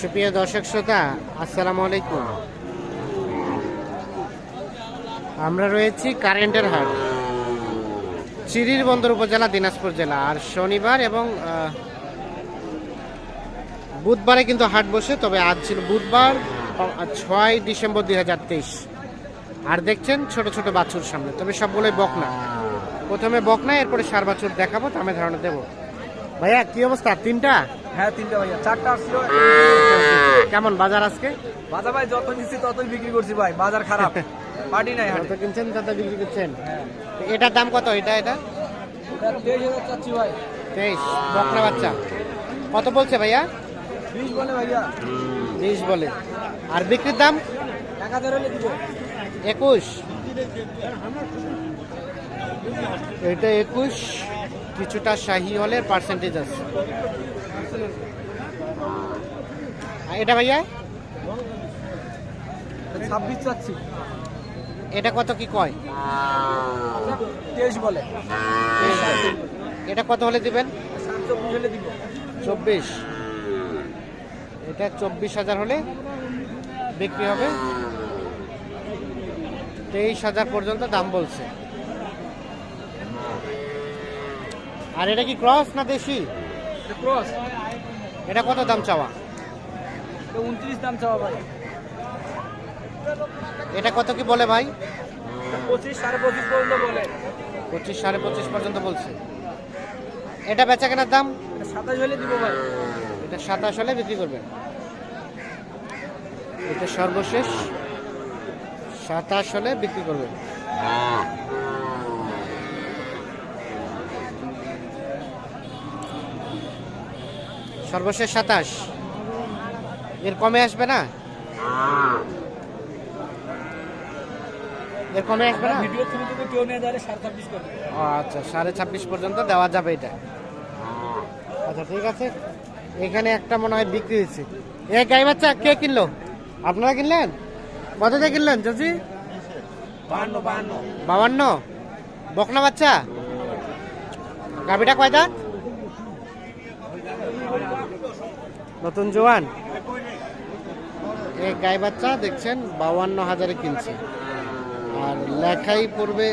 সুপ্রিয় দর্শক শ্রোতা, আসসালামু আলাইকুম। আমরা রয়েছি কারেন্টের হাট, চিরির বন্দর উপজেলা, দিনাজপুর জেলা। আর শনিবার এবং বুধবারে কিন্তু হাট বসে, তবে আজ ছিল বুধবার ছয় ডিসেম্বর দুই হাজার তেইশ। আর দেখছেন ছোট ছোট বাছুর সামনে, তবে সবগুলোই বকনা। প্রথমে বকনা, এরপরে সার বাছুর দেখাবো দামে ধারণা দেবো। ভাইয়া, কি অবস্থা? তিনটা? হ্যাঁ তিনটা ভাইয়া চারটা আসছিল কেমন বাজার আজকে? বাজার ভাই যত নিচ্ছি ততই বিক্রি করছি ভাই বাজার খারাপ। পার্টি নাই হাটে। কত কিনছেন কত বিক্রি করছেন? এটার দাম কত? এটা এটা? তেইশ হাজার চাচ্ছি ভাই। তেইশ বকনা বাচ্চা। কত বলছে ভাইয়া? বিশ বলে ভাইয়া। বিশ বলে। আর বিক্রির দাম? এক হাজার হলে দিব। একুশ। এটা একুশ কিছুটা শাহি হলের পার্সেন্টেজ আছে। এটা ভাইয়া? ছাব্বিশ চাচ্ছি। এটা কত কি কয়? তেইশ বলে। এটা কত হলে দিবেন? চব্বিশ হলে দিব। চব্বিশ। এটা চব্বিশ হাজার হলে বিক্রি হবে। তেইশ হাজার পর্যন্ত দাম বলছে। আর এটা কি ক্রস না দেশি? ক্রস এটা কত দাম চাওয়া? উনত্রিশ দাম চাওয়া ভাই। এটা কত কি বলে ভাই? পঁচিশ সাড়ে পঁচিশ পর্যন্ত বলে। পঁচিশ সাড়ে পঁচিশ পর্যন্ত বলছে। এটা বেচা কেনার দাম? সাতাশ হলে দিব ভাই। এটা সাতাশ হলে বিক্রি করবেন। এটা সর্বশেষ। সাতাশ হলে বিক্রি করবেন। সর্বশেষ সাতাশ। এর কমে আসবে না? এর কমে আসবে না? ভিডিও থ্রু যদি কেউ নিয়ে যাবে সাড়ে ছাব্বিশ ও আচ্ছা সাড়ে ছাব্বিশ পর্যন্ত দেওয়া যাবে এটা। আচ্ছা ঠিক আছে। এখানে একটা মনে হয় বিক্রি হয়েছে। এ গাই বাচ্চা কে কিনলো? আপনারা কিনলেন? কত দিয়ে কিনলেন বাহান্ন বাবান্ন বকনা বাচ্চা? গাবিটা কয় দাঁত? নতুন জোয়ান? এই গাই বাচ্চা দেখছেন বাউান্ন হাজারে কিনছে। আর লেখাই পড়বে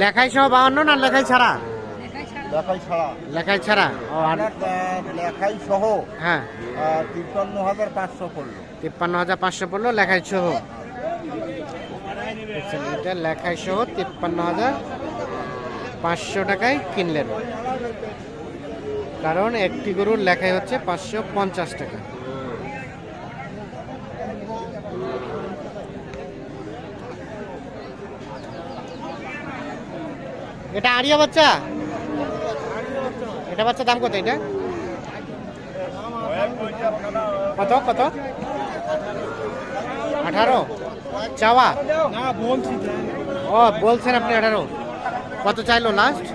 লেখাই সহ বাউান্ন না লেখাই ছাড়া? লেখাই ছাড়া লেখাই ছাড়া আর লেখাই সহ হ্যাঁ। তিপ্পান্ন হাজার পাঁচশো পড়ল। তিপ্পান্ন হাজার পাঁচশো পড়ল লেখাই সহ। এটা লেখাই সহ তিপ্পান্ন হাজার পাঁচশো টাকায় কিনলেন। কারণ একটি গরুর লেখাই হচ্ছে পাঁচশো পঞ্চাশ টাকা। এটা আরিয়া বাচ্চা? এটা বাচ্চা দাম কত এটা? কত কত? আঠারো। চাওয়া? ও বলছেন আপনি আঠারো। কত চাইলো লাস্ট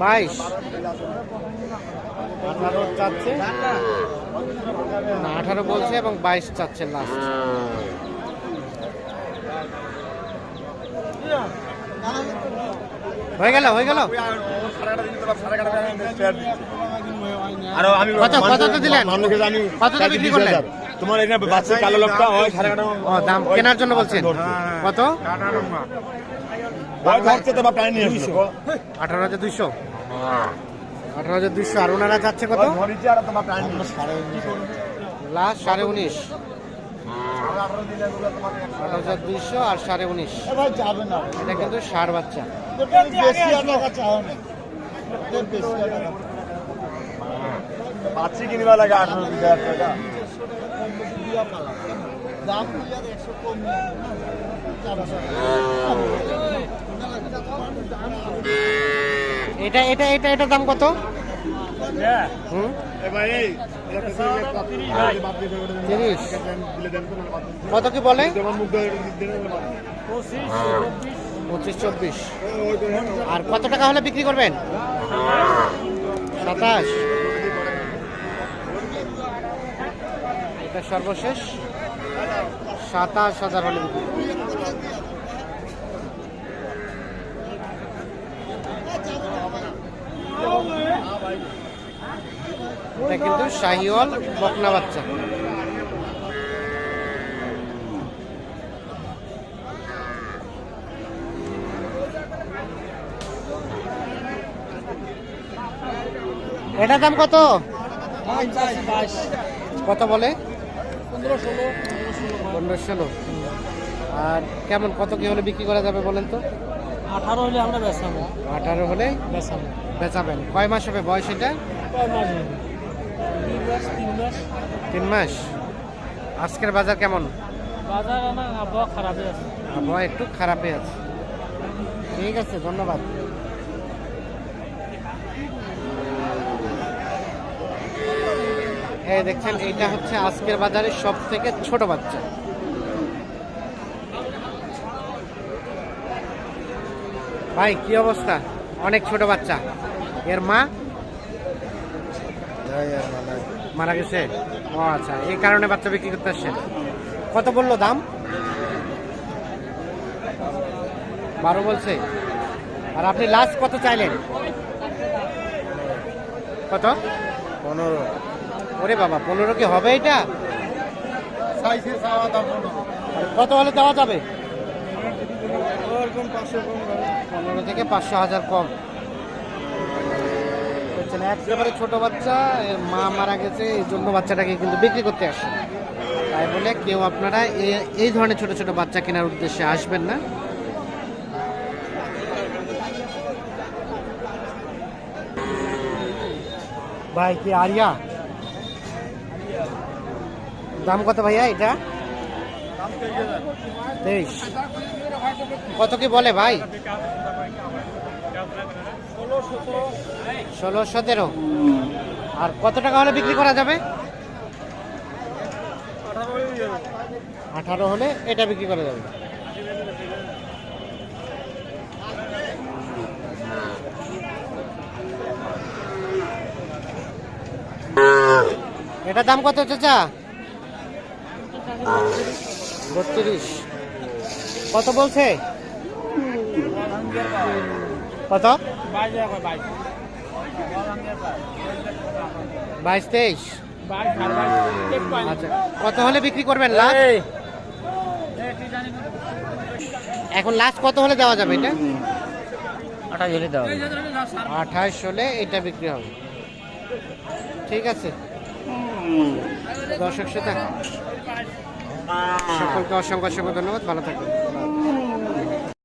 বাইশ। আঠারো চাচ্ছে? না আঠারো বলছে এবং বাইশ চাচ্ছে লাস্ট হয়ে গেল হয়ে গেল? আরও আমি কত কত দিলেন? কত বিক্রি করলেন? তোমার এটা বাচ্চা কালো লোকটা হয় সাড়ে ও দাম কেনার জন্য বলছেন? কত? ধরছে তো বা প্রায় নিয়ে এসেছ আঠারো হাজার দুইশো? আঠারো হাজার দুইশো। আর ওনারা যাচ্ছে কত? লাস্ট সাড়ে উনিশ। আঠারো হাজার দুইশো আর সাড়ে উনিশ। ভাই যাবে না। এটা কিন্তু ষাট বাচ্চা। পাচ্ছি কিনবা লাগে আঠারো হাজার টাকা। দাম একশো কম এটা এটা এটা এটার দাম কত হুম কত কি বলে পঁচিশ চব্বিশ আর কত টাকা হলে বিক্রি করবেন সাতাশ এটা সর্বশেষ। সাতাশ হাজার হলে এটা কিন্তু শাহিওয়াল বকনা বাচ্চা। এটার দাম কত? কত বলে? পনেরো ষোলো। আর কেমন কত কি হলে বিক্রি করা যাবে বলেন তো? আঠারো হলে আমরা বেসাবো আঠারো হলে বেসাবো বেচাবেন কয় মাস হবে বয়স এটা? কয় মাস হবে? তিন মাস আজকের বাজার কেমন? বাজার না আবহাওয়া খারাপই আছে। আবহাওয়া একটু খারাপই আছে। ঠিক আছে ধন্যবাদ। দেখছেন এইটা হচ্ছে আজকের বাজারে সব থেকে ছোট বাচ্চা। ভাই কি অবস্থা? অনেক ছোট বাচ্চা। এর মা? মারা গেছে? ও আচ্ছা এই কারণে বাচ্চা বিক্রি করতে আসছেন। কত বলল দাম? বারো বলছে। আর আপনি লাস্ট কত চাইলেন? কত? পনেরো। ওরে বাবা পনেরো কি হবে এটা? কত হলে দেওয়া যাবে। পনেরো থেকে পাঁচশো হাজার কম। একেবারে ছোট বাচ্চা মা মারা গেছে এই জন্য বাচ্চাটাকে কিন্তু বিক্রি করতে আসে তাই বলে কেউ আপনারা এই ধরনের ছোট ছোট বাচ্চা কেনার উদ্দেশ্যে আসবেন না। ভাই কি আরিয়া? দাম কত ভাইয়া এটা? তেইশ। কত কি বলে ভাই? ষোলো সতেরো। আর কত টাকা হলে বিক্রি করা যাবে? আঠারো হলে এটা বিক্রি করা যাবে। এটা দাম কত চাচা বত্রিশ। কত বলছে? কত? বাইশ তেইশ। আচ্ছা কত হলে বিক্রি করবেন লাস্ট? এখন লাস্ট কত হলে দেওয়া যাবে এটা? আঠাশ হলে দেওয়া আঠাশ হলে এটা বিক্রি হবে। ঠিক আছে। দর্শক শ্রোতা সকলকে অসংখ্য অসংখ্য ধন্যবাদ। ভালো থাকবেন।